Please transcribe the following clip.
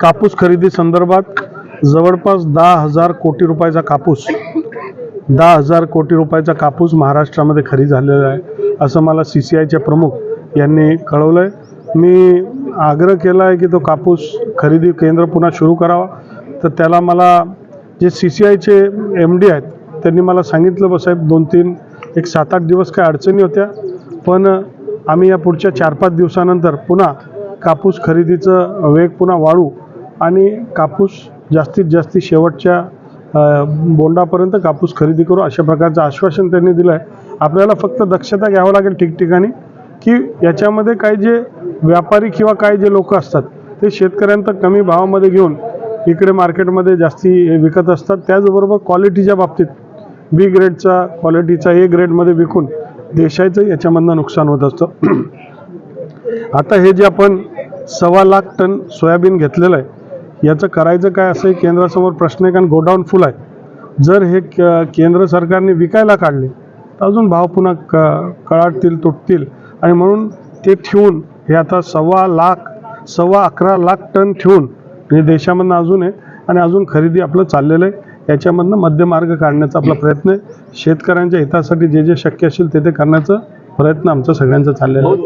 कापूस खरेदी संदर्भात जवळपास दहा हजार कोटी रुपयाचा कापूस दहा हजार कोटी रुपयाचा कापूस महाराष्ट्रामध्ये खरेदी झालेला आहे असं मला सी सी आयचे प्रमुख यांनी कळवलं आहे मी आग्रह केला आहे की तो कापूस खरेदी केंद्र पुन्हा सुरू करावा. तर त्याला मला जे सी सी आयचे एम डी आहेत त्यांनी मला सांगितलं बा साहेब दोन तीन एक सात आठ दिवस काय अडचणी होत्या पण आम्ही या पुढच्या चार पाच दिवसानंतर पुन्हा कापूस खरेदीचं वेग पुन्हा वाढू आणि कापूस जास्तीत जास्त शेवटच्या बोंडापर्यंत कापूस खरेदी करू अशा प्रकारचं आश्वासन त्यांनी दिलं आहे आपल्याला फक्त दक्षता घ्यावं लागेल ठिकठिकाणी की याच्यामध्ये काही जे व्यापारी किंवा काही जे लोक असतात ते शेतकऱ्यांत कमी भावामध्ये घेऊन इकडे मार्केटमध्ये जास्ती हे विकत असतात. त्याचबरोबर क्वालिटीच्या बाबतीत बी ग्रेडचा क्वालिटीचा ए ग्रेडमध्ये विकून देशाचं याच्यामधनं नुकसान होत असतं. आता हे जे आपण सव्वा लाख टन सोयाबीन घेतलेलं आहे याचं करायचं काय असं केंद्रासमोर प्रश्न आहे कारण गोडाऊन फुल आहे. जर हे क- केंद्र सरकारने विकायला काढले तर अजून भाव पुन्हा क कळाटतील तुटतील. आणि म्हणून ते ठेवून हे आता सव्वा लाख सव्वा अकरा लाख टन ठेवून हे देशामधनं अजून आहे आणि अजून खरेदी आपलं चाललेलं आहे. याच्यामधनं मध्यमार्ग काढण्याचा आपला प्रयत्न आहे. शेतकऱ्यांच्या हितासाठी जे जे शक्य असेल ते ते करण्याचा प्रयत्न आमचा सगळ्यांचा चाललेला आहे.